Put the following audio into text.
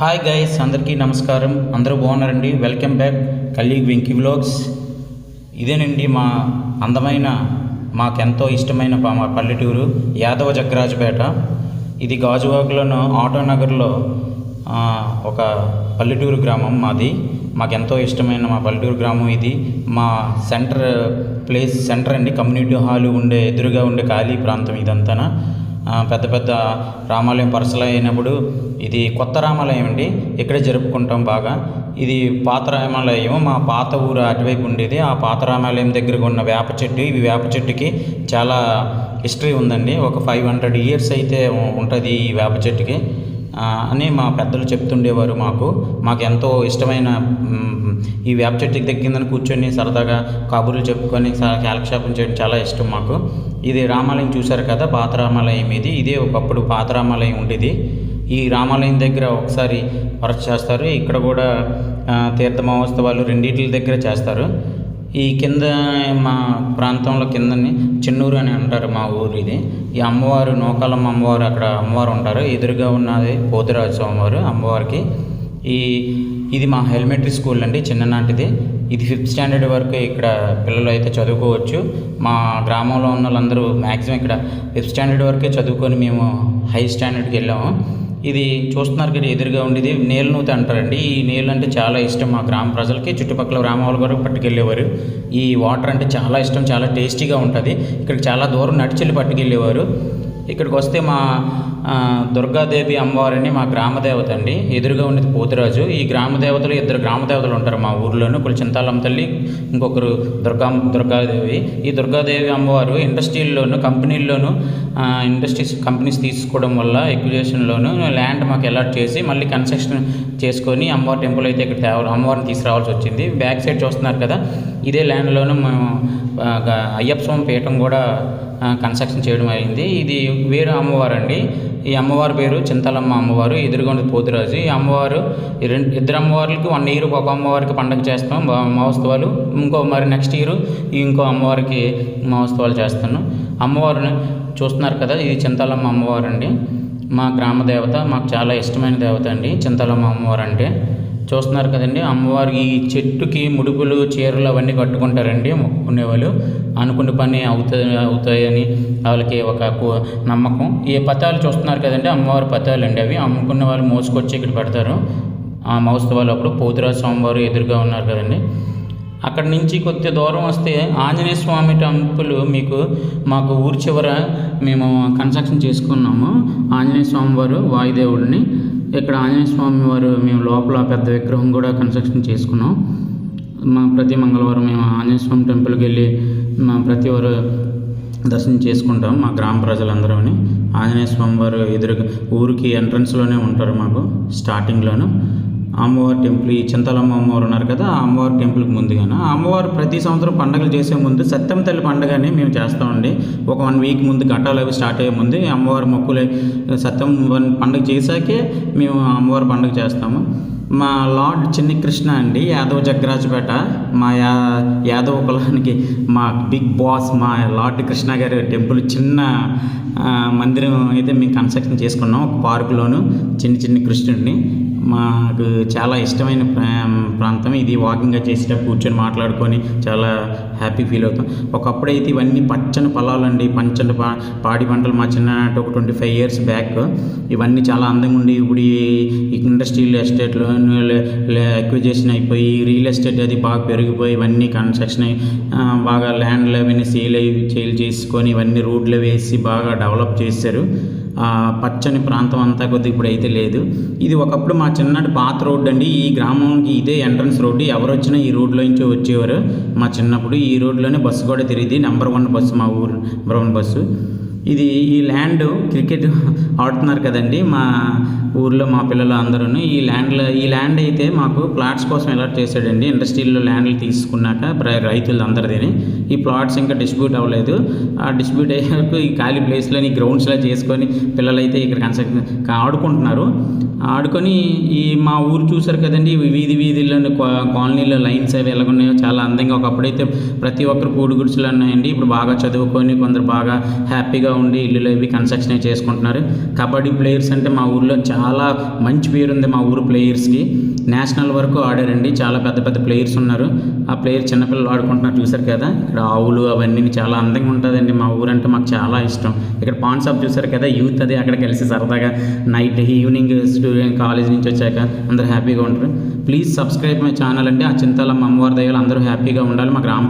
Hi guys అందరికీ నమస్కారం. అందరూ బాగున్నారండి? Welcome back colleague Venky vlogs. ఇదేనండి మా అందమైన మాకెంతో ఇష్టమైన మా పల్లెటూరు యాదవ జగ్గరాజుపేట ఇది గాజువాకలోను ఆటోనగర్లో నగర్లో ఒక పల్లెటూరు గ్రామం మాది. మాకెంతో ఇష్టమైన మా పల్లెటూరు గ్రామం ఇది. మా సెంటర్ ప్లేస్ సెంటర్ అండి. కమ్యూనిటీ హాల్ ఉండే ఎదురుగా ఉండే ఖాళీ ప్రాంతం ఇదంతా పెద్ద పెద్ద రామాలయం పరసలు అయినప్పుడు ఇది కొత్త రామాలయం అండి. ఇక్కడే జరుపుకుంటాం బాగా. ఇది పాత రామాలయం మా పాత ఊరు అటువైపు ఉండేది. ఆ పాత రామాలయం దగ్గర ఉన్న వేప చెట్టు ఈ వేప చెట్టుకి చాలా హిస్టరీ ఉందండి. ఒక ఫైవ్ హండ్రెడ్ ఇయర్స్ అయితే ఉంటుంది ఈ వేప చెట్టుకి. అని మా పెద్దలు చెప్తుండేవారు మాకు. మాకు ఎంతో ఇష్టమైన ఈ వేప చెట్టుకి దగ్గర కూర్చొని సరదాగా కబుర్లు చెప్పుకొని స- కాలక్షేపం చేయడం చాలా ఇష్టం మాకు. ఇది రామాలయం చూశారు కదా పాత రామాలయం ఇది. ఇదే ఒకప్పుడు పాత రామాలయం ఉండేది. ఈ రామాలయం దగ్గర ఒకసారి వరస చేస్తారు. ఇక్కడ కూడా తీర్థ మహోత్సవాలు రెండింటి దగ్గర చేస్తారు. ఈ కింద మా ప్రాంతంలో కిందని చెన్నూరు అని అంటారు మా ఊరు ఇది. ఈ అమ్మవారు నూకాలమ్మ అమ్మవారు అక్కడ అమ్మవారు ఉంటారు. ఎదురుగా ఉన్నది పోతురాజు స్వామివారు అమ్మవారికి. ఈ ఇది మా హెల్మెటరీ స్కూల్ అండి చిన్ననాటిది. ఇది ఫిఫ్త్ స్టాండర్డ్ వరకు ఇక్కడ పిల్లలు అయితే చదువుకోవచ్చు. మా గ్రామంలో ఉన్న వాళ్ళందరూ మ్యాక్సిమం ఇక్కడ ఫిఫ్త్ స్టాండర్డ్ వరకే చదువుకొని మేము హై స్టాండర్డ్కి వెళ్ళాము. ఇది చూస్తున్నారు కదా ఎదురుగా ఉండేది. నేలనూతి అంటారండి ఈ నీళ్ళు అంటే చాలా ఇష్టం మా గ్రామ ప్రజలకి. చుట్టుపక్కల గ్రామాల వరకు పట్టుకెళ్ళేవారు. ఈ వాటర్ అంటే చాలా ఇష్టం చాలా టేస్టీగా ఉంటుంది. ఇక్కడ చాలా దూరం నడిచెళ్ళి పట్టుకెళ్ళేవారు. ఇక్కడికి వస్తే మా దుర్గాదేవి అమ్మవారని మా గ్రామదేవత అండి. ఎదురుగా ఉండేది పోతురాజు. ఈ గ్రామదేవతలు ఇద్దరు గ్రామదేవతలు ఉంటారు మా ఊర్లోను. ఒకరు చింతాలమ్మ తల్లి ఇంకొకరు దుర్గా దుర్గాదేవి. ఈ దుర్గాదేవి అమ్మవారు ఇండస్ట్రీల్లోను కంపెనీల్లోను ఇండస్ట్రీస్ కంపెనీస్ తీసుకోవడం వల్ల ఎక్విజేషన్లోను ల్యాండ్ మాకు అలాట్ చేసి మళ్ళీ కన్స్ట్రక్షన్ చేసుకొని అమ్మవారి టెంపుల్ అయితే ఇక్కడ తేవాలి అమ్మవారిని తీసుకురావాల్సి వచ్చింది. బ్యాక్ సైడ్ చూస్తున్నారు కదా ఇదే ల్యాండ్లోనూ మేము అయ్యప్ప స్వామి పీఠం కూడా కన్స్ట్రక్షన్ చేయడం అయింది. ఇది వేరే అమ్మవారు అండి ఈ అమ్మవారి పేరు చింతలమ్మ అమ్మవారు ఎదురుగా పోతురాజు. ఈ అమ్మవారు రెండు ఇద్దరు అమ్మవార్లకి వన్ ఇయర్ ఒక అమ్మవారికి పండగ చేస్తాం మహోత్సవాలు ఇంకో మరి నెక్స్ట్ ఇయర్ ఇంకో అమ్మవారికి మహోత్సవాలు చేస్తాను అమ్మవారిని చూస్తున్నారు కదా ఇది చింతలమ్మ అమ్మవారు అండి మా గ్రామ దేవత మాకు చాలా ఇష్టమైన దేవత అండి చింతలమ్మ అమ్మవారు అంటే చూస్తున్నారు కదండి. అమ్మవారి ఈ చెట్టుకి ముడుపులు చీరలు అవన్నీ కట్టుకుంటారండి. మొక్కుకునేవాళ్ళు. అనుకున్న పని అవుతాయి అవుతాయని వాళ్ళకి ఒక నమ్మకం. ఈ పతాలు చూస్తున్నారు కదండి. అమ్మవారి పతాలు అండి అవి. అమ్ముకున్న వాళ్ళు మోసుకొచ్చి ఇక్కడ పెడతారు. ఆ మహోత్సవాలు అప్పుడు పోతురాజు స్వామివారు ఎదురుగా ఉన్నారు కదండి. అక్కడి నుంచి కొద్ది దూరం వస్తే ఆంజనేయ స్వామి టెంపుల్ మీకు మాకు ఊరి చివర మేము కన్స్ట్రక్షన్ చేసుకున్నాము. ఆంజనేయ స్వామివారు వాయుదేవుడిని. ఇక్కడ ఆంజనేయ స్వామి వారు మేము లోపల పెద్ద విగ్రహం కూడా కన్స్ట్రక్షన్ చేసుకున్నాం. మా ప్రతి మంగళవారం మేము ఆంజనేయ స్వామి టెంపుల్కి వెళ్ళి మా ప్రతి వారు దర్శనం చేసుకుంటాం మా గ్రామ ప్రజలందరూ ఆంజనేయ స్వామి వారు ఎదురుగా ఊరికి ఎంట్రన్స్లోనే ఉంటారు మాకు స్టార్టింగ్లోనూ అమ్మవారి టెంపుల్ ఈ చింతలమ్మ అమ్మవారు ఉన్నారు కదా ఆ అమ్మవారి టెంపుల్కి ముందుగానే? అమ్మవారు ప్రతి సంవత్సరం పండుగలు చేసే ముందు సత్యం తల్లి పండుగని మేము చేస్తామండి ఒక వన్ వీక్ ముందు ఘట్టాలు అవి స్టార్ట్ అయ్యే ముందు అమ్మవారి మొక్కులు సత్యం పండుగ చేశాకే మేము అమ్మవారి పండుగ చేస్తాము. మా లార్డ్ చిన్ని కృష్ణ అండి యాదవ్ జగ్గరాజుపేట మా యా యాదవ కులానికి మా బిగ్ బాస్ మా లార్డ్ కృష్ణ గారి టెంపుల్ చిన్న మందిరం అయితే మేము కన్స్ట్రక్షన్ చేసుకున్నాం ఒక పార్కులోను చిన్న చిన్న కృష్ణుడిని. మాకు చాలా ఇష్టమైన ప్రా- ప్రాంతం ఇది వాకింగ్గా చేసేటప్పుడు కూర్చొని మాట్లాడుకొని చాలా హ్యాపీ ఫీల్ అవుతాం. ఒకప్పుడైతే ఇవన్నీ పచ్చని పొలాలండి పంచని పా పాడి పంటలు మా చిన్ననాటి ఒక ట్వంటీ ఫైవ్ ఇయర్స్ బ్యాక్ ఇవన్నీ చాలా అందంగా ఉండి ఇప్పుడు ఈ ఇండస్ట్రియల్ ఎస్టేట్లు అక్విజేషన్ అయిపోయి రియల్ ఎస్టేట్ అది బాగా పెరిగిపోయి ఇవన్నీ కన్స్ట్రక్షన్ అయ్యి బాగా ల్యాండ్లు అవన్నీ సేల్ అయ్యి సేల్ చేసుకొని ఇవన్నీ రోడ్లు వేసి బాగా డెవలప్ చేశారు. పచ్చని ప్రాంతం అంతా కొద్దిగా ఇప్పుడు అయితే లేదు. ఇది ఒకప్పుడు మా చిన్నటి పాత రోడ్డు అండి. ఈ గ్రామంకి ఇదే ఎంట్రన్స్ రోడ్డు. ఎవరు వచ్చినా ఈ రోడ్లో నుంచి వచ్చేవారు. మా చిన్నప్పుడు ఈ రోడ్లోనే బస్సు కూడా తిరిగింది. నెంబర్ వన్ బస్సు మా ఊరు నెంబర్ వన్ బస్సు. ఇది ఈ ల్యాండ్ క్రికెట్ ఆడుతున్నారు కదండి. మా ఊర్లో మా పిల్లలు అందరూ ఈ ల్యాండ్లో ఈ ల్యాండ్ అయితే మాకు ప్లాట్స్ కోసం అలాట్ చేశాడండి. ఇండస్ట్రీలో ల్యాండ్లు తీసుకున్నాక ప్ర- రైతులు అందరిదని ఈ ప్లాట్స్ ఇంకా డిస్ట్రిబ్యూట్ అవ్వలేదు. ఆ డిస్ట్రిబ్యూట్ అయ్యాక ఈ ఖాళీ ప్లేస్లోని గ్రౌండ్స్లో చేసుకొని పిల్లలు అయితే ఇక్కడ కన్స్ట్రక్షన్ ఆడుకుంటున్నారు. ఆడుకొని ఈ మా ఊరు చూసారు కదండి. వీధి వీధిలో కాలనీలో లైన్స్ అవి ఎలాగున్నాయో చాలా అందంగా. ఒకప్పుడైతే ప్రతి ఒక్కరు కూడి గుడిసెలు ఉన్నాయండి ఇప్పుడు బాగా చదువుకొని కొందరు బాగా హ్యాపీగా హ్యాపీగా ఉండి ఇల్లులు అవి కన్స్ట్రక్షన్ చేసుకుంటున్నారు. కబడ్డీ ప్లేయర్స్ అంటే మా ఊర్లో చాలా మంచి పేరు ఉంది మా ఊరు ప్లేయర్స్కి నేషనల్ వరకు ఆడారండి. చాలా పెద్ద పెద్ద ప్లేయర్స్ ఉన్నారు. ఆ ప్లేయర్ చిన్నపిల్లలు ఆడుకుంటున్నారు చూసారు కదా. ఇక్కడ ఆవులు అవన్నీ చాలా అందంగా ఉంటుందండి మా ఊరు అంటే మాకు చాలా ఇష్టం. ఇక్కడ పాన్ షాప్ చూసారు కదా యూత్ అది అక్కడ కలిసి సరదాగా నైట్ ఈవినింగ్ స్టూడెంట్ కాలేజ్ నుంచి వచ్చాక అందరూ హ్యాపీగా ఉంటారు. ప్లీజ్ సబ్స్క్రైబ్ మై ఛానల్ అండి. ఆ చింతాలమ్మ అమ్మవారి దయలు అందరూ హ్యాపీగా ఉండాలి. మా గ్రామ